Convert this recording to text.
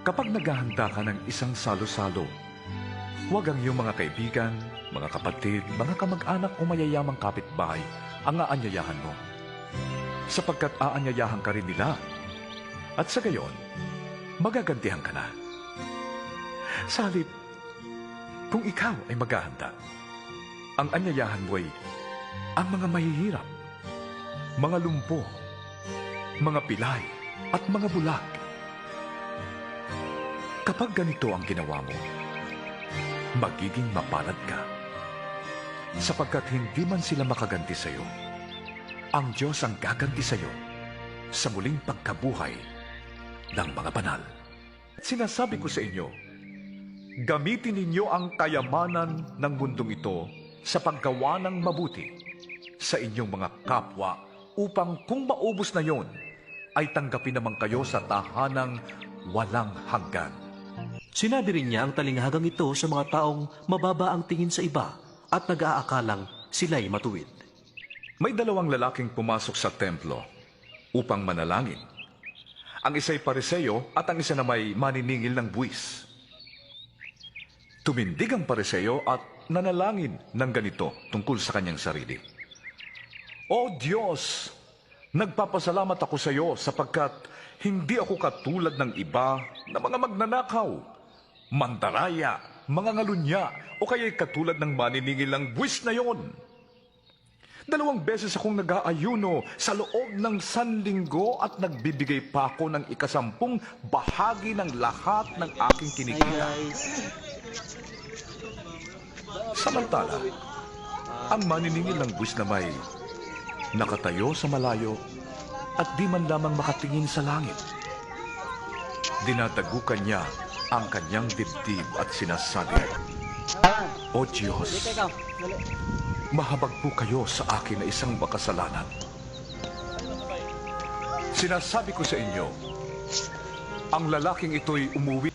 Kapag naghahanda ka ng isang salo-salo, huwag ang iyong mga kaibigan, mga kapatid, mga kamag-anak o mayayamang kapitbahay ang aanyayahan mo. Sapagkat aanyayahan ka rin nila. At sa gayon, magagantihan ka na. Sa halip, kung ikaw ay maghahanda, ang anyayahan mo ay ang mga mahihirap, mga lumpo, mga pilay, at mga bulag. Kapag ganito ang ginawa mo, magiging mapalad ka. Sapagkat hindi man sila makaganti sa iyo, ang Diyos ang gaganti sa iyo sa muling pagkabuhay ng mga banal. Sinasabi ko sa inyo, gamitin ninyo ang kayamanan ng mundong ito sa paggawa ng mabuti sa inyong mga kapwa upang kung maubos na yon, ay tanggapin naman kayo sa tahanang walang hanggan. Sinabi rin niya ang talinghagang ito sa mga taong mababa ang tingin sa iba at nag-aakalang sila'y matuwid. May dalawang lalaking pumasok sa templo upang manalangin. Ang isa'y pariseyo at ang isa na may maniningil ng buwis. Tumindig ang pariseyo at nanalangin ng ganito tungkol sa kanyang sarili. O Diyos, nagpapasalamat ako sa iyo sapagkat hindi ako katulad ng iba na mga magnanakaw, mandaraya, mga ngalunya, o kaya'y katulad ng maniningil ng buwis na yon. Dalawang beses akong nag-aayuno sa loob ng sanlinggo at nagbibigay pa ako ng ikasampung bahagi ng lahat ng aking kinikita. Samantala, ang maniningil ng buwis na may nakatayo sa malayo at di man lamang makatingin sa langit. Dinadagukan niya ang kanyang dibdib at sinasabi, O Diyos, mahabag po kayo sa akin na isang makasalanan. Sinasabi ko sa inyo, ang lalaking ito'y umuwi